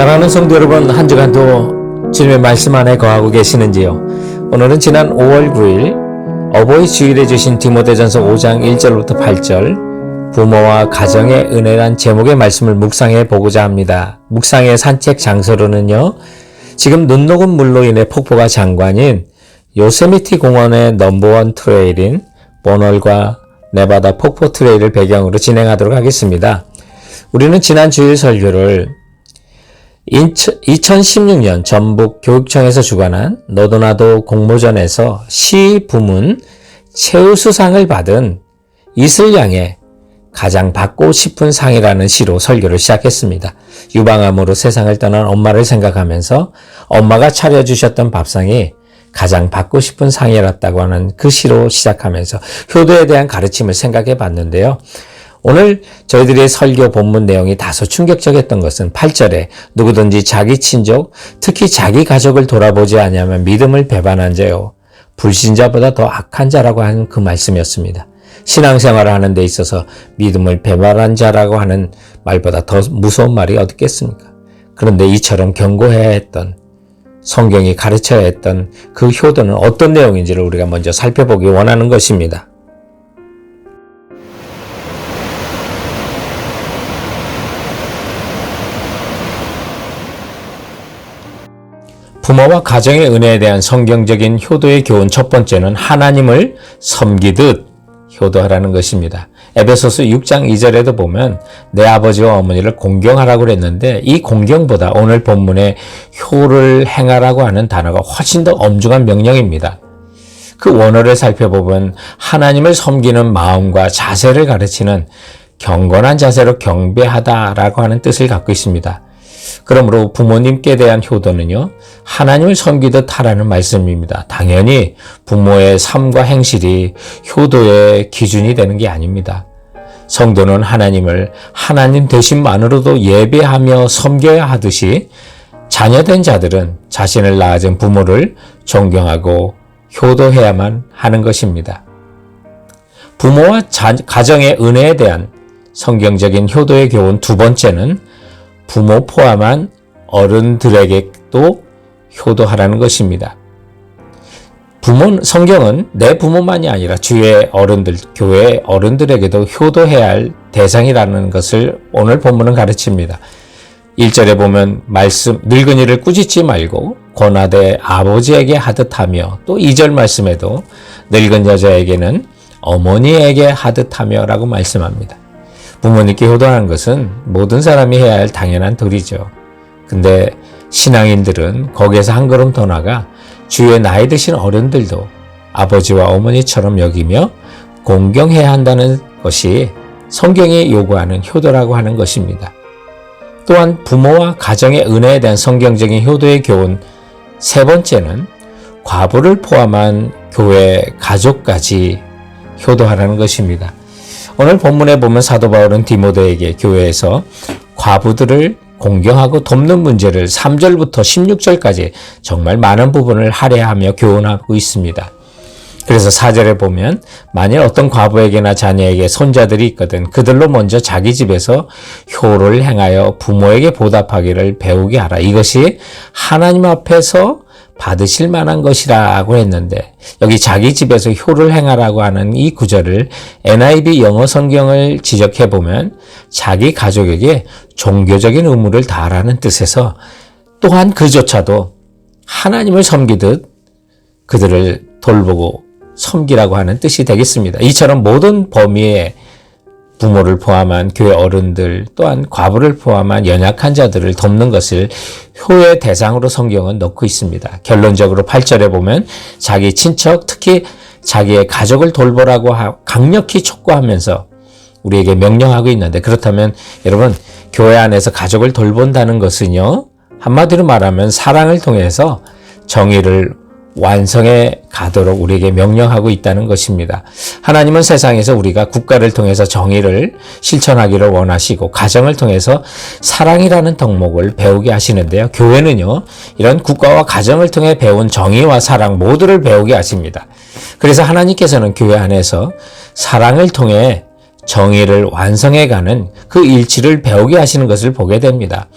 사랑하는 성도 여러분, 한 주간도 주님의 말씀 안에 거하고 계시는지요? 오늘은 지난 5월 9일 어버이 주일에 주신 디모데전서 5장 1절부터 8절 부모와 가정의 은혜란 제목의 말씀을 묵상해 보고자 합니다. 묵상의 산책 장소로는요. 지금 눈 녹은 물로 인해 폭포가 장관인 요세미티 공원의 넘버원 트레일인 보널과 네바다 폭포 트레일을 배경으로 진행하도록 하겠습니다. 우리는 지난 주일 설교를 2016년 전북 교육청에서 주관한 너도나도 공모전에서 시 부문 최우수상을 받은 이슬양의 가장 받고 싶은 상이라는 시로 설교를 시작했습니다. 유방암으로 세상을 떠난 엄마를 생각하면서 엄마가 차려주셨던 밥상이 가장 받고 싶은 상이었다고 하는 그 시로 시작하면서 효도에 대한 가르침을 생각해 봤는데요. 오늘 저희들의 설교 본문 내용이 다소 충격적이었던 것은 8절에 누구든지 자기 친족, 특히 자기 가족을 돌아보지 않으면 믿음을 배반한 자요. 불신자보다 더 악한 자라고 하는 그 말씀이었습니다. 신앙생활을 하는 데 있어서 믿음을 배반한 자라고 하는 말보다 더 무서운 말이 어디 있겠습니까? 그런데 이처럼 경고해야 했던 성경이 가르쳐야 했던 그 효도는 어떤 내용인지를 우리가 먼저 살펴보기 원하는 것입니다. 부모와 가정의 은혜에 대한 성경적인 효도의 교훈 첫 번째는 하나님을 섬기듯 효도하라는 것입니다. 에베소스 6장 2절에도 보면 내 아버지와 어머니를 공경하라고 그랬는데 이 공경보다 오늘 본문에 효를 행하라고 하는 단어가 훨씬 더 엄중한 명령입니다. 그 원어를 살펴보면 하나님을 섬기는 마음과 자세를 가르치는 경건한 자세로 경배하다라고 하는 뜻을 갖고 있습니다. 그러므로 부모님께 대한 효도는요, 하나님을 섬기듯 하라는 말씀입니다. 당연히 부모의 삶과 행실이 효도의 기준이 되는 게 아닙니다. 성도는 하나님을 하나님 대신만으로도 예배하며 섬겨야 하듯이 자녀된 자들은 자신을 낳아준 부모를 존경하고 효도해야만 하는 것입니다. 부모와 자, 가정의 은혜에 대한 성경적인 효도의 교훈 두 번째는 부모 포함한 어른들에게도 효도하라는 것입니다. 부모, 성경은 내 부모만이 아니라 주의 어른들, 교회 어른들에게도 효도해야 할 대상이라는 것을 오늘 본문은 가르칩니다. 1절에 보면 말씀, 늙은이를 꾸짖지 말고 권하되 아버지에게 하듯 하며 또 2절 말씀에도 늙은 여자에게는 어머니에게 하듯 하며 라고 말씀합니다. 부모님께 효도하는 것은 모든 사람이 해야 할 당연한 도리죠. 근데 신앙인들은 거기에서 한 걸음 더 나가 주의 나이 드신 어른들도 아버지와 어머니처럼 여기며 공경해야 한다는 것이 성경이 요구하는 효도라고 하는 것입니다. 또한 부모와 가정의 은혜에 대한 성경적인 효도의 교훈 세 번째는 과부를 포함한 교회 가족까지 효도하라는 것입니다. 오늘 본문에 보면 사도 바울은 디모데에게 교회에서 과부들을 공경하고 돕는 문제를 3절부터 16절까지 정말 많은 부분을 할애하며 교훈하고 있습니다. 그래서 4절에 보면 만일 어떤 과부에게나 자녀에게 손자들이 있거든 그들로 먼저 자기 집에서 효를 행하여 부모에게 보답하기를 배우게 하라. 이것이 하나님 앞에서 받으실 만한 것이라고 했는데 여기 자기 집에서 효를 행하라고 하는 이 구절을 NIV 영어 성경을 지적해 보면 자기 가족에게 종교적인 의무를 다하라는 뜻에서 또한 그조차도 하나님을 섬기듯 그들을 돌보고 섬기라고 하는 뜻이 되겠습니다. 이처럼 모든 범위에 부모를 포함한 교회 어른들 또한 과부를 포함한 연약한 자들을 돕는 것을 효의 대상으로 성경은 넣고 있습니다. 결론적으로 8절에 보면 자기 친척 특히 자기의 가족을 돌보라고 강력히 촉구하면서 우리에게 명령하고 있는데 그렇다면 여러분 교회 안에서 가족을 돌본다는 것은요 한마디로 말하면 사랑을 통해서 정의를 완성해 가도록 우리에게 명령하고 있다는 것입니다. 하나님은 세상에서 우리가 국가를 통해서 정의를 실천하기를 원하시고 가정을 통해서 사랑이라는 덕목을 배우게 하시는데요. 교회는요, 이런 국가와 가정을 통해 배운 정의와 사랑 모두를 배우게 하십니다. 그래서 하나님께서는 교회 안에서 사랑을 통해 정의를 완성해 가는 그 일치를 배우게 하시는 것을 보게 됩니다.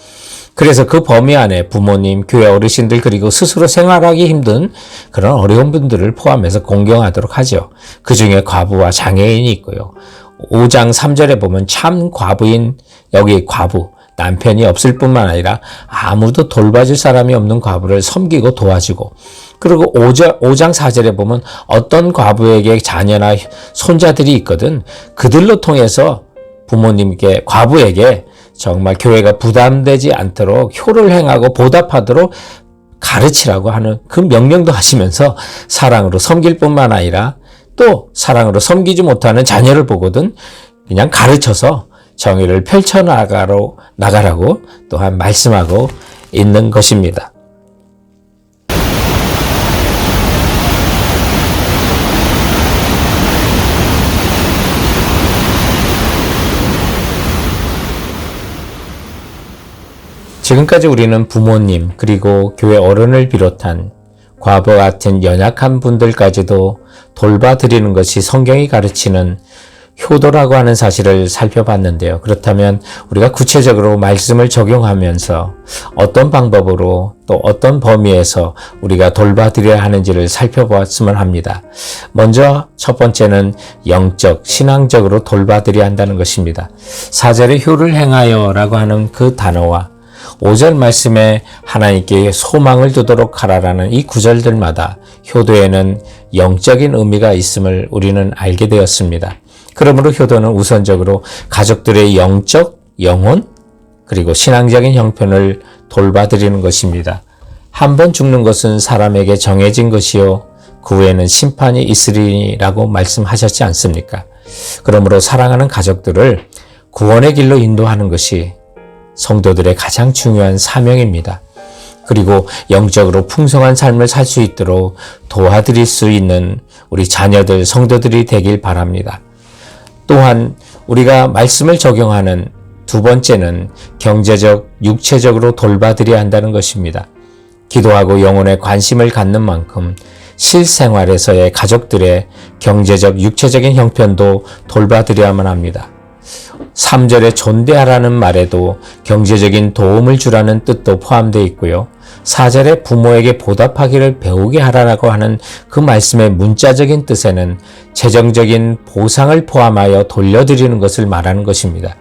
그래서 그 범위 안에 부모님, 교회 어르신들 그리고 스스로 생활하기 힘든 그런 어려운 분들을 포함해서 공경하도록 하죠. 그 중에 과부와 장애인이 있고요. 5장 3절에 보면 참 과부인 여기 과부 남편이 없을 뿐만 아니라 아무도 돌봐줄 사람이 없는 과부를 섬기고 도와주고 그리고 5장, 5장 4절에 보면 어떤 과부에게 자녀나 손자들이 있거든 그들로 통해서 부모님께 과부에게 정말 교회가 부담되지 않도록 효를 행하고 보답하도록 가르치라고 하는 그 명령도 하시면서 사랑으로 섬길 뿐만 아니라 또 사랑으로 섬기지 못하는 자녀를 보거든 그냥 가르쳐서 정의를 펼쳐나가로 나가라고 또한 말씀하고 있는 것입니다. 지금까지 우리는 부모님 그리고 교회 어른을 비롯한 과부 같은 연약한 분들까지도 돌봐드리는 것이 성경이 가르치는 효도라고 하는 사실을 살펴봤는데요. 그렇다면 우리가 구체적으로 말씀을 적용하면서 어떤 방법으로 또 어떤 범위에서 우리가 돌봐드려야 하는지를 살펴보았으면 합니다. 먼저 첫 번째는 영적, 신앙적으로 돌봐드려야 한다는 것입니다. 사절의 효를 행하여 라고 하는 그 단어와 5절 말씀에 하나님께 소망을 두도록 하라라는 이 구절들마다 효도에는 영적인 의미가 있음을 우리는 알게 되었습니다. 그러므로 효도는 우선적으로 가족들의 영적, 영혼, 그리고 신앙적인 형편을 돌봐드리는 것입니다. 한 번 죽는 것은 사람에게 정해진 것이요. 그 후에는 심판이 있으리라고 말씀하셨지 않습니까? 그러므로 사랑하는 가족들을 구원의 길로 인도하는 것이 성도들의 가장 중요한 사명입니다. 그리고 영적으로 풍성한 삶을 살 수 있도록 도와드릴 수 있는 우리 자녀들, 성도들이 되길 바랍니다. 또한 우리가 말씀을 적용하는 두 번째는 경제적, 육체적으로 돌봐드려야 한다는 것입니다. 기도하고 영혼에 관심을 갖는 만큼 실생활에서의 가족들의 경제적, 육체적인 형편도 돌봐드려야만 합니다. 3절에 존대하라는 말에도 경제적인 도움을 주라는 뜻도 포함되어 있고요. 4절에 부모에게 보답하기를 배우게 하라고 하는 그 말씀의 문자적인 뜻에는 재정적인 보상을 포함하여 돌려드리는 것을 말하는 것입니다.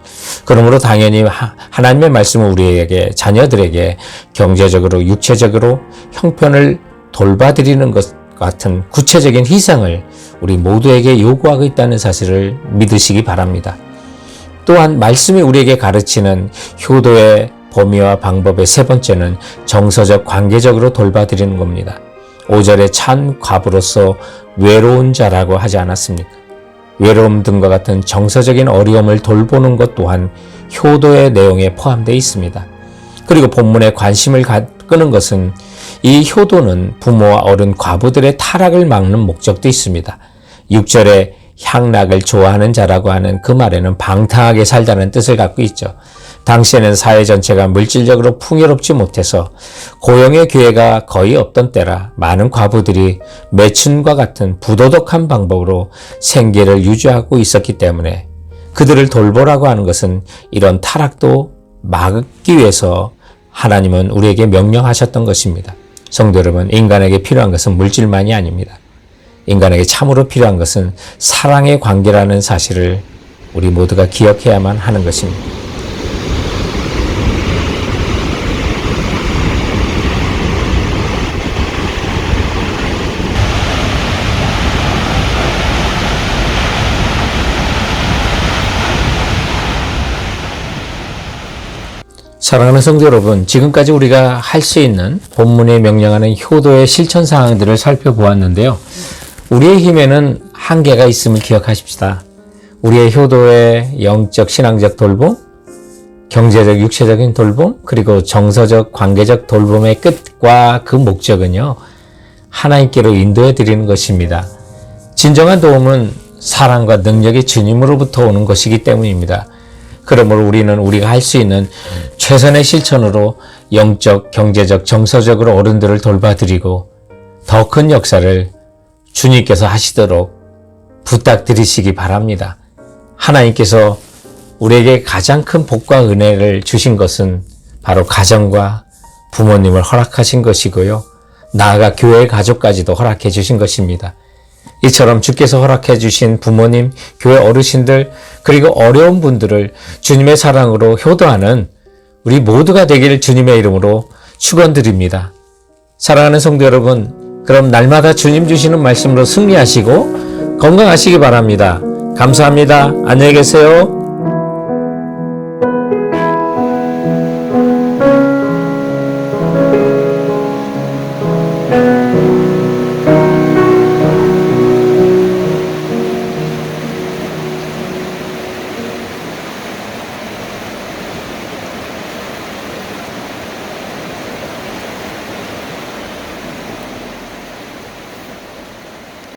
그러므로 당연히 하나님의 말씀은 우리에게 자녀들에게 경제적으로 육체적으로 형편을 돌봐드리는 것 같은 구체적인 희생을 우리 모두에게 요구하고 있다는 사실을 믿으시기 바랍니다. 또한 말씀이 우리에게 가르치는 효도의 범위와 방법의 세 번째는 정서적 관계적으로 돌봐드리는 겁니다. 5절에 찬 과부로서 외로운 자라고 하지 않았습니까? 외로움 등과 같은 정서적인 어려움을 돌보는 것 또한 효도의 내용에 포함되어 있습니다. 그리고 본문에 관심을 끄는 것은 이 효도는 부모와 어른 과부들의 타락을 막는 목적도 있습니다. 6절에 향락을 좋아하는 자라고 하는 그 말에는 방탕하게 살다는 뜻을 갖고 있죠. 당시에는 사회 전체가 물질적으로 풍요롭지 못해서 고용의 기회가 거의 없던 때라 많은 과부들이 매춘과 같은 부도덕한 방법으로 생계를 유지하고 있었기 때문에 그들을 돌보라고 하는 것은 이런 타락도 막기 위해서 하나님은 우리에게 명령하셨던 것입니다. 성도 여러분, 인간에게 필요한 것은 물질만이 아닙니다. 인간에게 참으로 필요한 것은 사랑의 관계라는 사실을 우리 모두가 기억해야만 하는 것입니다. 사랑하는 성도 여러분, 지금까지 우리가 할 수 있는 본문에 명령하는 효도의 실천 사항들을 살펴보았는데요. 우리의 힘에는 한계가 있음을 기억하십시다. 우리의 효도의 영적, 신앙적 돌봄, 경제적, 육체적인 돌봄, 그리고 정서적, 관계적 돌봄의 끝과 그 목적은요, 하나님께로 인도해 드리는 것입니다. 진정한 도움은 사랑과 능력의 주님으로부터 오는 것이기 때문입니다. 그러므로 우리는 우리가 할 수 있는 최선의 실천으로 영적, 경제적, 정서적으로 어른들을 돌봐드리고 더 큰 역사를 주님께서 하시도록 부탁드리시기 바랍니다. 하나님께서 우리에게 가장 큰 복과 은혜를 주신 것은 바로 가정과 부모님을 허락하신 것이고요. 나아가 교회 가족까지도 허락해 주신 것입니다. 이처럼 주께서 허락해 주신 부모님, 교회 어르신들, 그리고 어려운 분들을 주님의 사랑으로 효도하는 우리 모두가 되기를 주님의 이름으로 축원드립니다. 사랑하는 성도 여러분, 그럼 날마다 주님 주시는 말씀으로 승리하시고 건강하시기 바랍니다. 감사합니다. 안녕히 계세요.